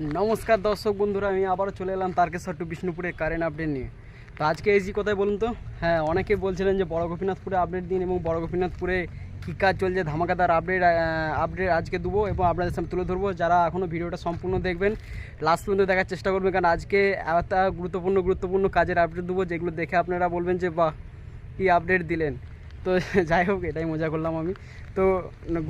নমস্কার দর্শক বন্ধুরা, আমি আবারও চলে এলাম তারকেশ্বর টু বিষ্ণুপুরে কারেন্ট আপডেট নিয়ে। তো আজকে এসি কোথায় বলুন তো হ্যাঁ অনেকে বলছিলেন যে বড় গোপীনাথপুরে আপডেট দিন এবং বড় গোপীনাথপুরে কী কাজ চলছে, ধামাকাদার আপডেট আপডেট আজকে দেবো এবং আপনাদের সামনে তুলে ধরবো। যারা এখনও ভিডিওটা সম্পূর্ণ দেখবেন লাস্ট পর্যন্ত দেখার চেষ্টা করবেন, কারণ আজকে একটা গুরুত্বপূর্ণ গুরুত্বপূর্ণ কাজের আপডেট দেবো, যেগুলো দেখে আপনারা বলবেন যে, বাহ, কী আপডেট দিলেন? তো যাই হোক, এটাই মজা করলাম আমি। তো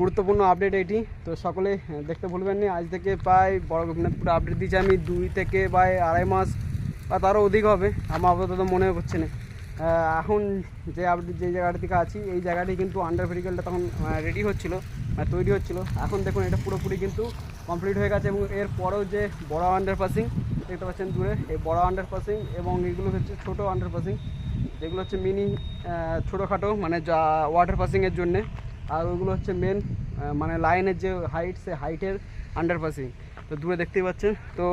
গুরুত্বপূর্ণ আপডেট এটি। তো সকলে দেখতে ভুলবেন না, আজ থেকে প্রায় বড় গোপীনাথপুরে আপডেট দিয়েছি আমি। দুই থেকে বা আড়াই মাস বা তারও অধিক হবে, আমার আপাতত মনে হচ্ছে না। এখন যে আপডেট যে জায়গাটা থেকে আছি, এই জায়গাটি কিন্তু আন্ডার ভেরিকেলটা তখন রেডি হচ্ছিল মানে তৈরি হচ্ছিল। এখন দেখুন, এটা পুরোপুরি কিন্তু কমপ্লিট হয়ে গেছে এবং এর পরেও যে বড় আন্ডারপাসিং দেখতে পাচ্ছেন দূরে, এই বড় আন্ডারপাসিং এবং এগুলো হচ্ছে ছোটো আন্ডারপাসিং যেগুলো হচ্ছে মিনি ছোটোখাটো মানে যা ওয়াটার পাসিংয়ের জন্যে। আর ওইগুলো হচ্ছে মেন মানে লাইনের যে হাইট সে হাইটের আন্ডারপাসিং তো দূরে দেখতেই পাচ্ছেন। তো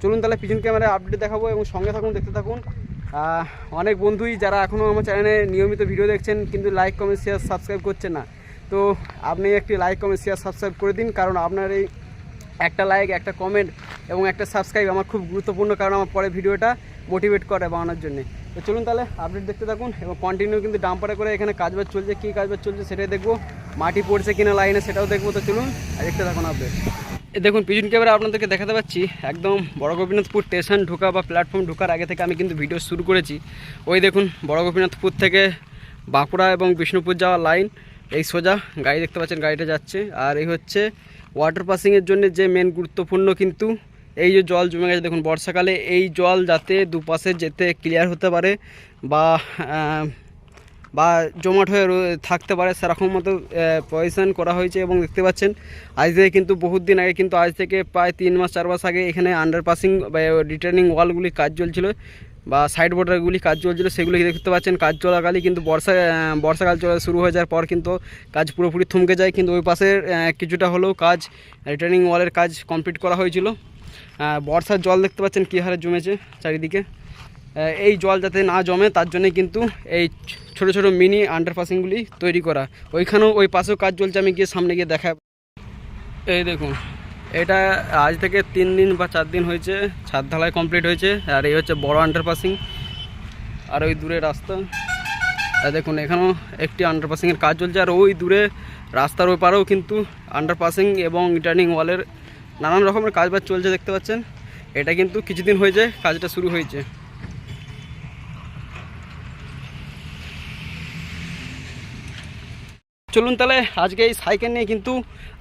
চলুন তাহলে পিছন ক্যামেরায় আপডেট দেখাবো এবং সঙ্গে থাকুন, দেখতে থাকুন। অনেক বন্ধুই যারা এখনও আমার চ্যানেলে নিয়মিত ভিডিও দেখছেন, কিন্তু লাইক কমেন্ট শেয়ার সাবস্ক্রাইব করছেন না। তো আপনি একটি লাইক কমেন্ট শেয়ার সাবস্ক্রাইব করে দিন, কারণ আপনার এই একটা লাইক একটা কমেন্ট এবং একটা সাবস্ক্রাইব আমার খুব গুরুত্বপূর্ণ, কারণ আমার পরে ভিডিওটা মোটিভেট করে বানানোর জন্য। তো চলুন তাহলে আপডেট দেখতে থাকুন এবং কন্টিনিউ কিন্তু ডাম্পারে করে এখানে কাজবাজ চলছে, কী কাজবাজ চলছে সেটাই দেখব। মাটি পড়ছে কিনা লাইনে সেটাও দেখব। তো চলুন আর দেখতে থাকুন আপডেট দেখুন, পিছন ক্যামেরা আপনাদেরকে দেখাতে পাচ্ছি, একদম বড় গোপীনাথপুর স্টেশন ঢোকা বা প্ল্যাটফর্ম ঢোকার আগে থেকে আমি কিন্তু ভিডিও শুরু করেছি। ওই দেখুন, বড় গোপীনাথপুর থেকে বাঁকুড়া এবং বিষ্ণুপুর যাওয়ার লাইন এই সোজা গাড়ি দেখতে পাচ্ছেন, গাড়িটা যাচ্ছে। আর এই হচ্ছে ওয়াটার পাসিংয়ের জন্য যে মেন গুরুত্বপূর্ণ কিন্তু এই যে জল জমে গেছে, দেখুন, বর্ষাকালে এই জল যাতে দুপাশে যেতে ক্লিয়ার হতে পারে বা বা জমাট হয়ে থাকতে পারে, সেরকম মতো পজিশন করা হয়েছে এবং দেখতে পাচ্ছেন, আজ থেকে কিন্তু বহুত দিন আগে কিন্তু আজ থেকে প্রায় তিন মাস, চার মাস আগে এখানে আন্ডারপাসিং বা রিটার্নিং ওয়ালগুলি কাজ চলছিল বা সাইড বর্ডারগুলি কাজ চলছিল, সেগুলি দেখতে পাচ্ছেন, কাজ চলাকালই কিন্তু বর্ষা বর্ষাকাল চলা শুরু হয়ে যাওয়ার পর কিন্তু কাজ পুরোপুরি থমকে যায়, কিন্তু ওই পাশের কিছুটা হলেও কাজ রিটার্নিং ওয়ালের কাজ কমপ্লিট করা হয়েছিল। বর্ষার জল দেখতে পাচ্ছেন কী হারে জমেছে চারিদিকে। এই জল যাতে না জমে, তার জন্যে কিন্তু এই ছোট ছোট মিনি আন্ডারপাসিংগুলি তৈরি করা। ওইখানেও ওই পাশেও কাজ চলছে, আমি গিয়ে সামনে গিয়ে দেখা এই দেখুন, এটা আজ থেকে তিন দিন বা চার দিন হয়েছে, ছাদ ঢালাই কমপ্লিট হয়েছে, আর এই হচ্ছে বড় আন্ডারপাসিং আর ওই দূরে রাস্তা। দেখুন, এখানেও একটি আন্ডারপাসিংয়ের কাজ চলছে, আর ওই দূরে রাস্তার ওপারেও কিন্তু আন্ডারপাসিং এবং রিটার্নিং ওয়ালের নানান রকমের কাজ বাজ চলছে দেখতে পাচ্ছেন। এটা কিন্তু কিছুদিন হয়েছে, কাজটা শুরু হয়েছে। চলুন তাহলে আজকে এই সাইকেল নিয়ে কিন্তু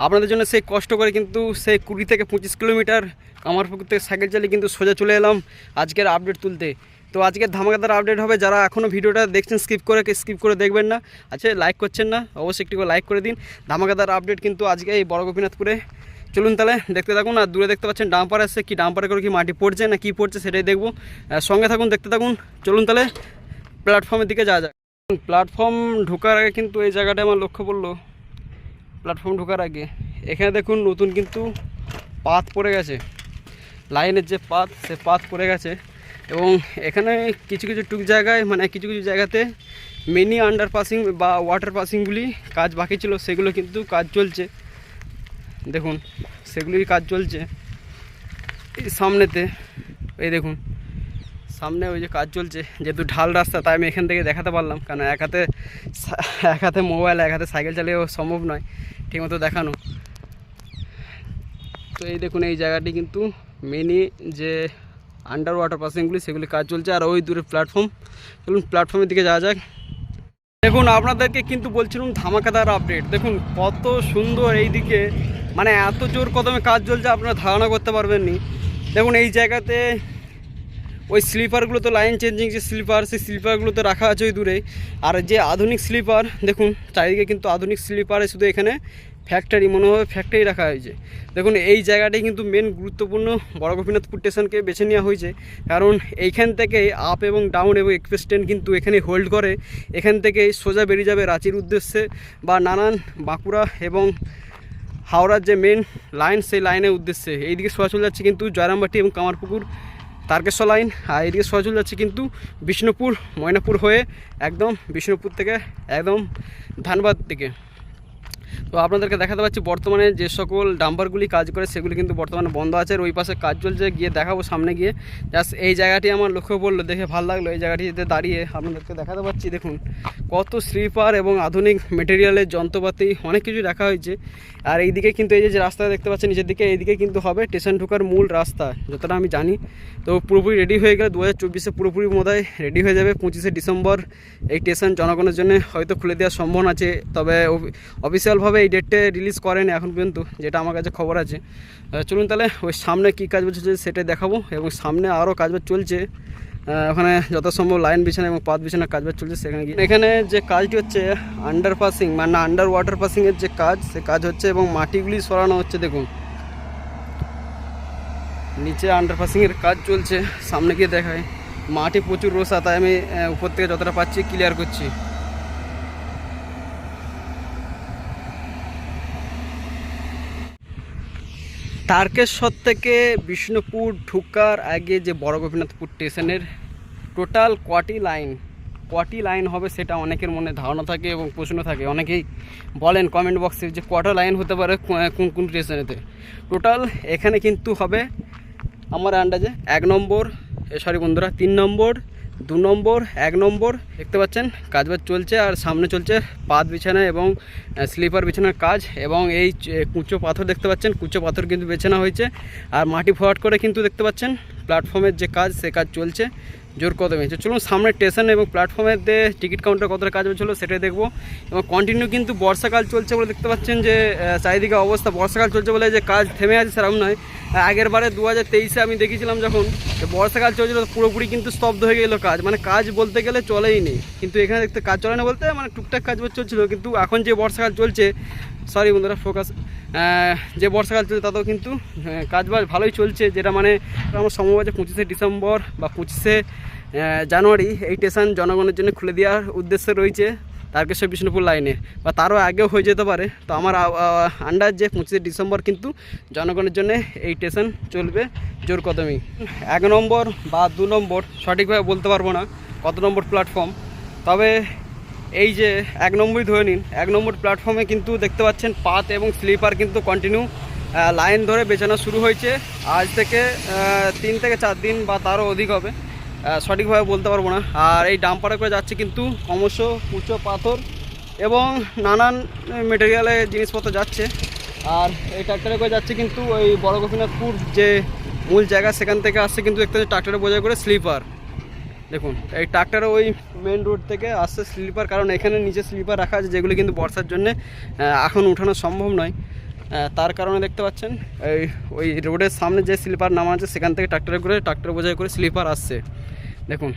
আপনাদের জন্য সেই কষ্ট করে কিন্তু সেই কুড়ি থেকে পঁচিশ কিলোমিটার কামারপুকুর থেকে সাইকেল চালিয়ে কিন্তু সোজা চলে এলাম আজকের আপডেট তুলতে। তো আজকের ধামাকাদার আপডেট হবে, যারা এখনও ভিডিওটা দেখছেন স্কিপ করে স্কিপ করে দেখবেন না। আচ্ছা লাইক করছেন না, অবশ্যই একটু লাইক করে দিন। ধামাকাদার আপডেট কিন্তু আজকে এই বড় গোপীনাথপুরে চলুন তাহলে দেখতে থাকুন, আর দূরে দেখতে পাচ্ছেন ডাম্পার আসছে কি ডাম্পারে করে কি মাটি পড়ছে না কি পড়ছে সেটাই দেখব। সঙ্গে থাকুন, দেখতে থাকুন। চলুন তাহলে প্ল্যাটফর্মের দিকে যাওয়া যাক। প্ল্যাটফর্ম ঢোকার আগে কিন্তু এই জায়গাটা আমার লক্ষ্য পড়ল। প্ল্যাটফর্ম ঢোকার আগে। এখানে দেখুন নতুন কিন্তু পাত পড়ে গেছে। লাইনের যে পাত সে পাত পড়ে গেছে। এবং এখানে কিছু কিছু টুক জায়গায় মানে কিছু কিছু জায়গাতে মিনি আন্ডারপাসিং বা ওয়াটার পাসিংগুলি কাজ বাকি ছিল, সেগুলো কিন্তু কাজ চলছে। দেখুন সেগুলির কাজ চলছে। এই সামনেতে, এই দেখুন, সামনে ওই যে কাজ চলছে, যেহেতু ঢাল রাস্তা, তাই আমি এখান থেকে দেখাতে পারলাম, কারণ এক হাতে এক হাতে মোবাইল, এক হাতে সাইকেল চালিয়েও সম্ভব নয়, ঠিকমতো দেখানো। তো এই দেখুন, এই জায়গাটি কিন্তু মিনি যে আন্ডার ওয়াটার পাসিংগুলি সেগুলি কাজ চলছে, আর ওই দূরে প্ল্যাটফর্ম চলুন প্ল্যাটফর্মের দিকে যাওয়া যাক। দেখুন, আপনাদেরকে কিন্তু বলছিলাম ধামাকাদার আপডেট দেখুন, কত সুন্দর এই দিকে মানে এত জোর কদমে কাজ চলছে আপনারা ধারণা করতে পারবেন নি দেখুন, এই জায়গাতে ওই স্লিপারগুলো তো লাইন চেঞ্জিং যে স্লিপার, সেই স্লিপারগুলো তো রাখা আছে ওই দূরে। আর যে আধুনিক স্লিপার, দেখুন, চারিদিকে কিন্তু আধুনিক স্লিপারে শুধু এখানে ফ্যাক্টরি মনে হয় ফ্যাক্টরি রাখা হয়েছে। দেখুন, এই জায়গাটাই কিন্তু মেন গুরুত্বপূর্ণ বড় গোপীনাথপুর স্টেশনকে বেছে নেওয়া হয়েছে। কারণ এইখান থেকে আপ এবং ডাউন এবং এক্সপ্রেস ট্রেন কিন্তু এখানে হোল্ড করে। এখান থেকে সোজা বেরিয়ে যাবে রাঁচির উদ্দেশ্যে বা নানান বাঁকুড়া এবং হাওড়ার যে মেন লাইন সেই লাইনের উদ্দেশ্যে। এইদিকে সোজা চলে যাচ্ছে কিন্তু জয়রামবাটি এবং কামারপুকুর, তারকেশ্বর লাইন আর এদিকে সোজা চলে যাচ্ছে কিন্তু বিষ্ণুপুর, ময়নাপুর হয়ে একদম বিষ্ণুপুর থেকে একদম ধানবাদ থেকে তো আপনাদেরকে দেখাতে পাচ্ছি, বর্তমানে যে সকল ডাম্বারগুলি কাজ করে সেগুলি কিন্তু বর্তমানে বন্ধ আছে। আর ওই পাশে কাজ চলছে, গিয়ে দেখাবো সামনে গিয়ে। জাস্ট এই জায়গাটি আমার লক্ষ্য পড়ল, দেখে ভালো লাগল এই জায়গাটিতে দাঁড়িয়ে। আপনাদেরকে দেখাতে পাচ্ছি, দেখুন কত স্লিপার এবং আধুনিক মেটেরিয়ালের যন্ত্রপাতি, অনেক কিছু রাখা হয়েছে। আর এইদিকে কিন্তু এই যে রাস্তা দেখতে পাচ্ছেন, নিচের দিকে, এইদিকে কিন্তু হবে স্টেশন ঢোকার মূল রাস্তা, যতটা আমি জানি। তো পুরোপুরি রেডি হয়ে গেলে দু হাজার চব্বিশে পুরোপুরি মোদায় রেডি হয়ে যাবে। পঁচিশে ডিসেম্বর এই স্টেশন জনগণের জন্য হয়তো খুলে দেওয়ার সম্ভাবনা আছে। তবে অফিসিয়ালভাবে এই ডেটটা রিলিজ করেনি এখন পর্যন্ত, যেটা আমার কাছে খবর আছে। চলুন তাহলে, ওই সামনে কী কাজ চলছে সেটা দেখাবো এবং সামনে আরও কাজবাজ চলছে। ওখানে যত সম্ভব লাইন বিছানা এবং পাত বিছানা কাজবাজ চলছে, সেখানে গিয়ে। এখানে যে কাজটি হচ্ছে আন্ডার পাসিং মানে আন্ডার ওয়াটার পাসিংয়ের যে কাজ, সে কাজ হচ্ছে এবং মাটিগুলি সরানো হচ্ছে, দেখুন। নিচে আন্ডার আন্ডারপাসিংয়ের কাজ চলছে, সামনে গিয়ে দেখায় মাটি প্রচুর রোসা তাই আমি উপর থেকে যতটা পাচ্ছি ক্লিয়ার করছি। তারকেশ্বর থেকে বিষ্ণুপুর ঢুকার আগে যে বড় গোপীনাথপুর স্টেশনের টোটাল কটি লাইন? কটি লাইন হবে সেটা অনেকের মনে ধারণা থাকে এবং প্রশ্ন থাকে। অনেকেই বলেন কমেন্ট বক্সে যে কটা লাইন হতে পারে কোন কোন স্টেশনেতে। টোটাল এখানে কিন্তু হবে আমার আন্দাজে এক নম্বর সরি বন্ধুরা, তিন নম্বর দু নম্বর, এক নম্বর, দেখতে পাচ্ছেন, কাজবাজ চলছে আর সামনে চলছে পাত বিছানা এবং স্লিপার বিছানার কাজ এবং এই কুঁচো পাথর দেখতে পাচ্ছেন, কুঁচো পাথর কিন্তু বেছানো হয়েছে আর মাটি ফোয়াট করে কিন্তু দেখতে পাচ্ছেন প্ল্যাটফর্মের যে কাজ, সে কাজ চলছে। জোর কদমে তো চলুন সামনে স্টেশন এবং প্ল্যাটফর্মের যে টিকিট কাউন্টার কতটা কাজ হচ্ছিল সেটাই দেখব। এবং কন্টিনিউ কিন্তু বর্ষাকাল চলছে বলে দেখতে পাচ্ছেন যে চারিদিকে অবস্থা বর্ষাকাল চলছে বলে যে কাজ থেমে আছে সেরকম নয়। আগের বারে দু আমি দেখেছিলাম যখন বর্ষাকাল চলছিল পুরোপুরি কিন্তু স্তব্ধ হয়ে গেলো কাজ। মানে কাজ বলতে গেলে চলেই নেই কিন্তু এখানে দেখতে কাজ চলে না বলতে মানে টুকটাক কাজ চলছিল। কিন্তু এখন যে বর্ষাকাল চলছে সরি বন্ধুরা ফোকাস যে বর্ষাকাল চলছে তাতেও কিন্তু কাজবাজ ভালোই চলছে, যেটা মানে আমার সম্ভব আছে পঁচিশে ডিসেম্বর বা পঁচিশে জানুয়ারি এই স্টেশন জনগণের জন্য খুলে দেওয়ার উদ্দেশ্য রয়েছে তারকেশ্বর বিষ্ণুপুর লাইনে বা তারও আগেও হয়ে যেতে পারে। তো আমার আন্ডার যে পঁচিশে ডিসেম্বর কিন্তু জনগণের জন্য এই স্টেশন চলবে জোর কদমই এক নম্বর বা দু নম্বর, সঠিকভাবে বলতে পারব না কত নম্বর প্ল্যাটফর্ম তবে এই যে এক নম্বরই ধরে নিন, এক নম্বর প্ল্যাটফর্মে কিন্তু দেখতে পাচ্ছেন পাত এবং স্লিপার কিন্তু কন্টিনিউ লাইন ধরে বেচানো শুরু হয়েছে। আজ থেকে তিন থেকে চার দিন বা তারও অধিক হবে। সঠিকভাবে বলতে পারব না। আর এই ডাম্পারে করে যাচ্ছে কিন্তু ক্রমশ কুচো পাথর এবং নানান মেটেরিয়ালের জিনিসপত্র যাচ্ছে। আর এই ট্রাক্টরে করে যাচ্ছে কিন্তু ওই বড় গোপীনাথপুর যে মূল জায়গা, সেখান থেকে আসছে কিন্তু দেখতে পাচ্ছি ট্রাক্টরে বোঝাই করে স্লিপার দেখুন, এই ট্রাক্টরে ওই মেন রোড থেকে আসছে স্লিপার কারণ এখানে নিচে স্লিপার রাখা আছে, যেগুলি কিন্তু বর্ষার জন্য এখন উঠানো সম্ভব নয়। তার কারণে দেখতে পাচ্ছেন, এই ওই রোডের সামনে যে স্লিপার নামা আছে, সেখান থেকে ট্রাক্টরে করে, ট্রাক্টর বোঝাই করে স্লিপার আসছে। দেখুন,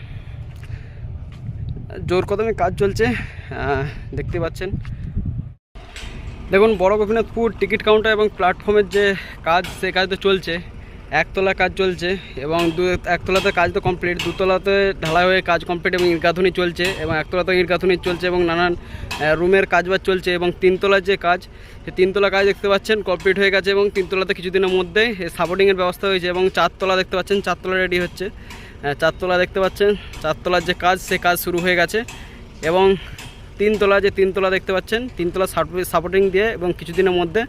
জোর কদমে কাজ চলছে দেখতে পাচ্ছেন। দেখুন, বড় গোপীনাথপুর টিকিট কাউন্টার এবং প্ল্যাটফর্মের যে কাজ, সে কাজ তো চলছে। একতলা কাজ চলছে এবং দু, একতলাতে কাজ তো কমপ্লিট দুতলাতে ঢালাই হয়ে কাজ কমপ্লিট এবং ইটগাঁথুনি চলছে এবং একতলাতে ইটগাঁথুনি চলছে এবং নানান রুমের কাজবাজ চলছে এবং তিনতলার যে কাজ, সে তিনতলা কাজ দেখতে পাচ্ছেন কমপ্লিট হয়ে গেছে এবং তিনতলাতে কিছুদিনের মধ্যেই সাপোর্টিংয়ের ব্যবস্থা হয়েছে এবং চারতলা দেখতে পাচ্ছেন, চারতলা রেডি হচ্ছে। চারতলা দেখতে পাচ্ছেন, চারতলার যে কাজ, সে কাজ শুরু হয়ে গেছে এবং তিনতলা যে তিনতলা দেখতে পাচ্ছেন, তিনতলা সাপোর্টিং দিয়ে এবং কিছুদিনের মধ্যে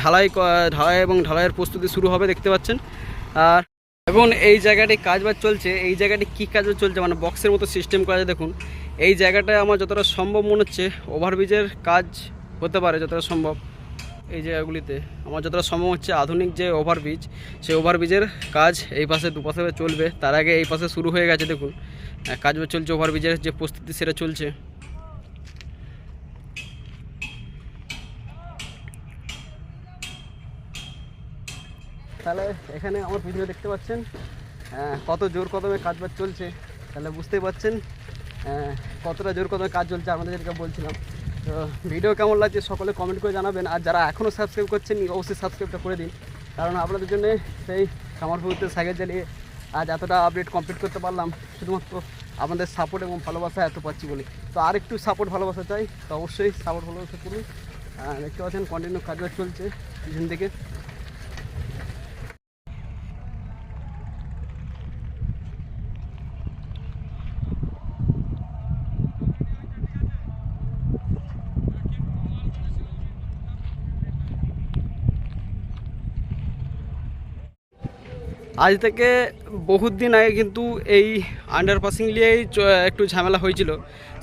ঢালাই ঢালাই এবং ঢালাইয়ের প্রস্তুতি শুরু হবে দেখতে পাচ্ছেন। আর এখন এই জায়গাটি কাজবাজ চলছে, এই জায়গাটি কী কাজ চলছে মানে বক্সের মতো সিস্টেম করা দেখুন। এই জায়গাটায় আমার যতটা সম্ভব মনে হচ্ছে ওভারব্রিজের কাজ হতে পারে যতটা সম্ভব। এই জায়গাগুলিতে আমার যতটা সম্ভব হচ্ছে আধুনিক যে ওভারব্রিজ সেই ওভারব্রিজের কাজ এই পাশে দুপাশে চলবে। তার আগে এই পাশে শুরু হয়ে গেছে দেখুন। কাজ চলছে ওভারব্রিজের যে প্রস্তুতি, সেটা চলছে। তাহলে এখানে আমার ভিডিও দেখতে পাচ্ছেন কত জোর কদমে কাজ বাজ চলছে। তাহলে বুঝতেই পাচ্ছেন কতটা জোর কদমে কাজ চলছে আমাদের যেটা বলছিলাম। তো ভিডিও কেমন লাগছে সকলে কমেন্ট করে জানাবেন, আর যারা এখনও সাবস্ক্রাইব করছেন অবশ্যই সাবস্ক্রাইবটা করে দিন। কারণ আপনাদের জন্য সেই কামারপুকুরতে সাইকেল চালিয়ে আজ এতটা আপডেট কমপ্লিট করতে পারলাম, শুধুমাত্র আপনাদের সাপোর্ট এবং ভালোবাসা এত পাচ্ছি বলে। তো আর একটু সাপোর্ট ভালোবাসা চাই, তো অবশ্যই সাপোর্ট ভালোবাসা করুন। দেখতে পাচ্ছেন কন্টিনিউ কাজ বাজ চলছে, পিছন থেকে আজ থেকে বহুত দিন আগে কিন্তু এই আন্ডারপাসিং নিয়েই একটু ঝামেলা হয়েছিল।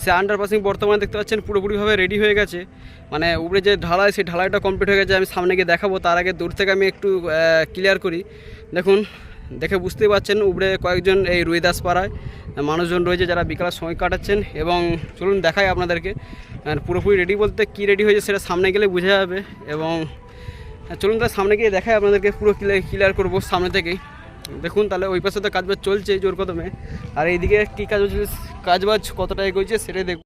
সে আন্ডারপাসিং বর্তমানে দেখতে পাচ্ছেন পুরোপুরিভাবে রেডি হয়ে গেছে। মানে উপরে যে ঢালাই, সেই ঢালাইটা কমপ্লিট হয়ে গেছে, আমি সামনে গিয়ে দেখাবো। তার আগে দূর থেকে আমি একটু ক্লিয়ার করি। দেখুন, দেখে বুঝতেই পারছেন উপরে কয়েকজন এই রুইদাস পাড়ায় মানুষজন রয়েছে যারা বিকালের সময় কাটাচ্ছেন। এবং চলুন দেখাই আপনাদেরকে পুরোপুরি রেডি বলতে কী রেডি হয়েছে সেটা সামনে গেলে বোঝা যাবে। এবং চলুন তার সামনে গিয়ে দেখাই আপনাদেরকে, পুরো ক্লিয়ার করব সামনে থেকেই। দেখুন তাহলে ওই পাশে তো কাজবাজ চলছে জোর কদমে। আর এইদিকে কী কাজ হচ্ছে? কাজবাজ কতটা এগোচ্ছে সেটাই দেখুন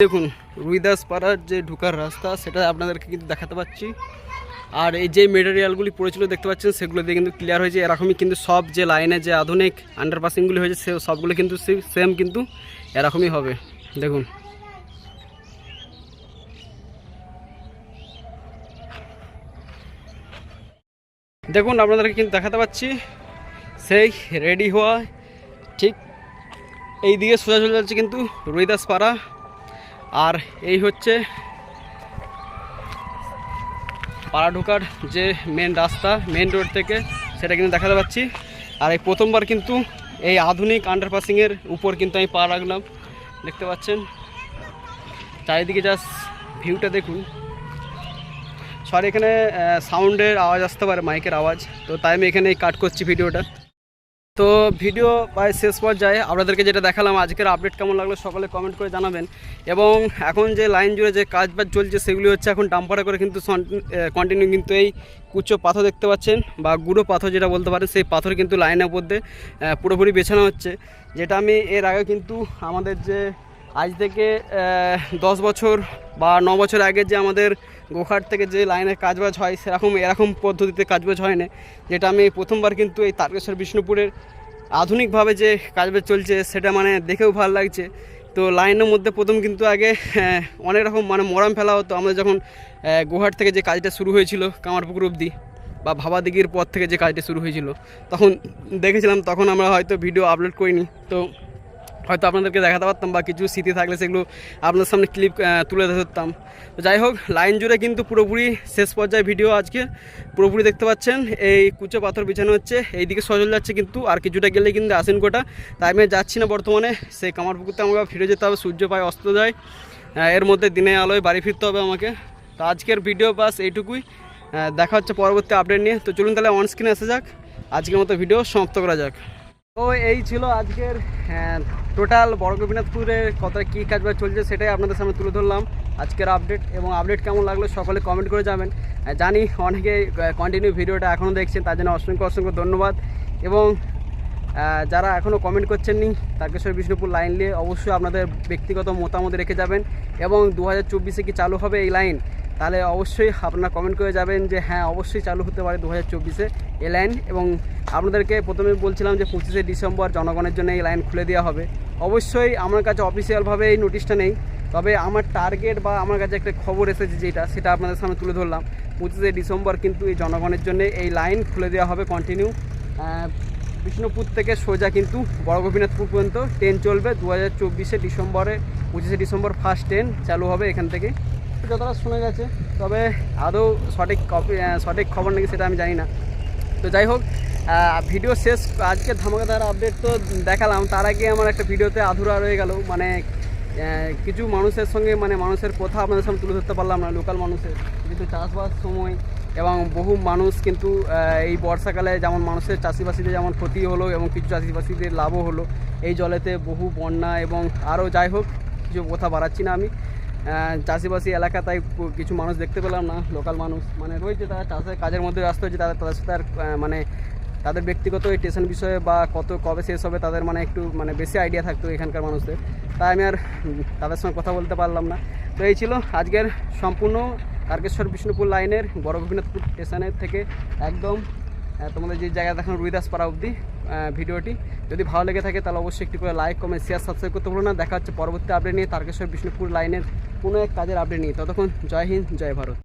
দেখুন, রুইদাস পাড়ার যে ঢুকার রাস্তা, সেটা আপনাদেরকে কিন্তু দেখাতে পাচ্ছি। আর এই যে মেটেরিয়ালগুলি পড়েছিল দেখতে পাচ্ছেন, সেগুলো দিয়ে কিন্তু ক্লিয়ার হয়েছে। এরকমই কিন্তু সব যে লাইনে যে আধুনিক আন্ডারপাসিংগুলি হয়েছে, সে সবগুলো কিন্তু সেম কিন্তু এরকমই হবে। দেখুন। দেখুন, আপনাদেরকে কিন্তু দেখাতে পাচ্ছি। সেই রেডি হওয়া, ঠিক এই দিকে সোজা চলে যাচ্ছে কিন্তু রুইদাস পাড়া আর এই হচ্ছে পাড়া ঢোকার যে মেন রাস্তা মেন রোড থেকে সেটা কিন্তু দেখাতে পাচ্ছি। আর এই প্রথমবার কিন্তু এই আধুনিক আন্ডারপাসিংয়ের উপর কিন্তু আমি পা রাখলাম, দেখতে পাচ্ছেন। চারিদিকে জাস্ট ভিউটা দেখুন। সরি এখানে সাউন্ডের আওয়াজ আসতে পারে মাইকের আওয়াজ। তো তাই আমি এখানে কাট করছি ভিডিওটা তো ভিডিও প্রায় শেষ পর্যায়ে আপনাদেরকে যেটা দেখালাম, আজকের আপডেট কেমন লাগল সকলে কমেন্ট করে জানাবেন। এবং এখন যে লাইন জুড়ে যে কাজ বাজ চলছে, সেগুলি হচ্ছে এখন ডাম্পারে করে কিন্তু কন্টিনিউ কিন্তু এই কুচো পাথর দেখতে পাচ্ছেন, বা গুঁড়ো পাথর যেটা বলতে পারেন, সেই পাথর কিন্তু লাইনের মধ্যে পুরোপুরি বেছানো হচ্ছে। যেটা আমি এর আগে কিন্তু আমাদের যে আজ থেকে দশ বছর বা ন বছর আগে যে আমাদের গোঘাট থেকে যে লাইনের কাজবাজ হয়, সেরকম, এরকম পদ্ধতিতে কাজবাজ হয় না যেটা আমি প্রথমবার কিন্তু এই তারকেশ্বর বিষ্ণুপুরের আধুনিকভাবে যে কাজবাজ চলছে, সেটা মানে দেখেও ভালো লাগছে। তো লাইনের মধ্যে প্রথম কিন্তু আগে অনেক রকম মানে মরাম ফেলা হতো। আমাদের যখন গোঘাট থেকে যে কাজটা শুরু হয়েছিল, কামারপুকুর অবধি, বা ভাবাদিগির পর থেকে যে কাজটা শুরু হয়েছিল, তখন দেখেছিলাম, তখন আমরা হয়তো ভিডিও আপলোড করিনি। তো হয়তো আপনাদেরকে দেখাতে পারতাম বা কিছু স্মৃতি থাকলে সেগুলো আপনার সামনে ক্লিপ তুলে ধরতাম। তো যাই হোক, লাইন জুড়ে কিন্তু পুরোপুরি শেষ পর্যায়ে ভিডিও আজকে পুরোপুরি দেখতে পাচ্ছেন। এই কুচো পাথর বিছানো হচ্ছে, এইদিকে সজল যাচ্ছে কিন্তু, আর কিছুটা গেলে কিন্তু আসেন কোটা। তাই আমি যাচ্ছি না বর্তমানে সেই কামারপুকুরতে আমাকে ফিরে যেতে হবে, সূর্য পায় অস্ত যায়। এর মধ্যে দিনে আলোয় বাড়ি ফিরতে হবে আমাকে। তো আজকের ভিডিও বাস এইটুকুই। দেখা হচ্ছে পরবর্তী আপডেট নিয়ে। তো চলুন তাহলে অন স্ক্রিনে আসা যাক। আজকের মতো ভিডিও সমাপ্ত করা যাক। তো এই ছিল আজকের টোটাল বড় গোপীনাথপুরের কত কী কাজ বাজ চলছে সেটাই আপনাদের সামনে তুলে ধরলাম। আজকের আপডেট এবং আপডেট কেমন লাগল সকলে কমেন্ট করে যাবেন জানি অনেকে কন্টিনিউ ভিডিওটা এখনও দেখছেন, তার জন্য অসংখ্য অসংখ্য ধন্যবাদ। এবং যারা এখনও কমেন্ট করছেননি তারকেশ্বর বিষ্ণুপুর লাইন নিয়ে অবশ্যই আপনাদের ব্যক্তিগত মতামত রেখে যাবেন। এবং দু হাজার চব্বিশে কি চালু হবে এই লাইন তাহলে অবশ্যই আপনারা কমেন্ট করে যাবেন যে হ্যাঁ অবশ্যই চালু হতে পারে দু হাজার চব্বিশে এই লাইন এবং আপনাদেরকে প্রথমে বলছিলাম যে পঁচিশে ডিসেম্বর জনগণের জন্য এই লাইন খুলে দেওয়া হবে। অবশ্যই আমার কাছে অফিসিয়ালভাবে এই নোটিশটা নেই, তবে আমার টার্গেট বা আমার কাছে একটা খবর এসেছে যেটা, সেটা আপনাদের সামনে তুলে ধরলাম। পঁচিশে ডিসেম্বর কিন্তু এই জনগণের জন্য এই লাইন খুলে দেওয়া হবে কন্টিনিউ বিষ্ণুপুর থেকে সোজা কিন্তু বড় গোপীনাথপুর পর্যন্ত ট্রেন চলবে। দু হাজার চব্বিশে ডিসেম্বরে, পঁচিশে ডিসেম্বর ফার্স্ট ট্রেন চালু হবে এখান থেকে। যতটা শোনা গেছে। তবে আদৌ সঠিক কপি সঠিক খবর নাকি সেটা আমি জানি না। তো যাই হোক ভিডিও শেষ, আজকে ধামাকাদার আপডেট তো দেখালাম। তার আগে আমার একটা ভিডিওতে আধুরা রয়ে গেল। মানে কিছু মানুষের সঙ্গে মানে মানুষের কথা আপনাদের সামনে তুলে ধরতে পারলাম না লোকাল মানুষের। কিন্তু চাষবাস সময় এবং বহু মানুষ কিন্তু এই বর্ষাকালে যেমন মানুষের চাষিবাসীদের যেমন ক্ষতি হলো এবং কিছু চাষিবাসীদের লাভও হলো, এই জলেতে বহু বন্যা এবং আরও যাই হোক, কিছু কথা বাড়াচ্ছি না আমি। চাষিবাসী এলাকা, তাই কিছু মানুষ দেখতে পেলাম না, লোকাল মানুষ। মানে রয়েছে তারা চাষের কাজের মধ্যে ব্যস্ত হয়েছে তাদের তাদের সাথে আর মানে তাদের ব্যক্তিগত এই স্টেশন বিষয়ে বা কত কবে শেষ হবে, তাদের মানে একটু মানে বেশি আইডিয়া থাকতো এখানকার মানুষদের। তাই আমি আর তাদের সঙ্গে কথা বলতে পারলাম না। তো এই ছিল আজকের সম্পূর্ণ তারকেশ্বর বিষ্ণুপুর লাইনের বড় গোপীনাথপুর স্টেশনের থেকে একদম তোমাদের যে জায়গা দেখানো রুইদাসপাড়া অবধি ভিডিওটি। যদি ভালো লেগে থাকে, তাহলে অবশ্যই একটি করে লাইক কমেন্ট শেয়ার সাবস্ক্রাইব করতে ভুলো না। দেখা হচ্ছে পরবর্তী আপডেট নিয়ে। তারকেশ্বর বিষ্ণুপুর লাইনের কোনো এক কাজের আপডেট নিয়ে। ততক্ষণ জয় হিন্দ, জয় ভারত।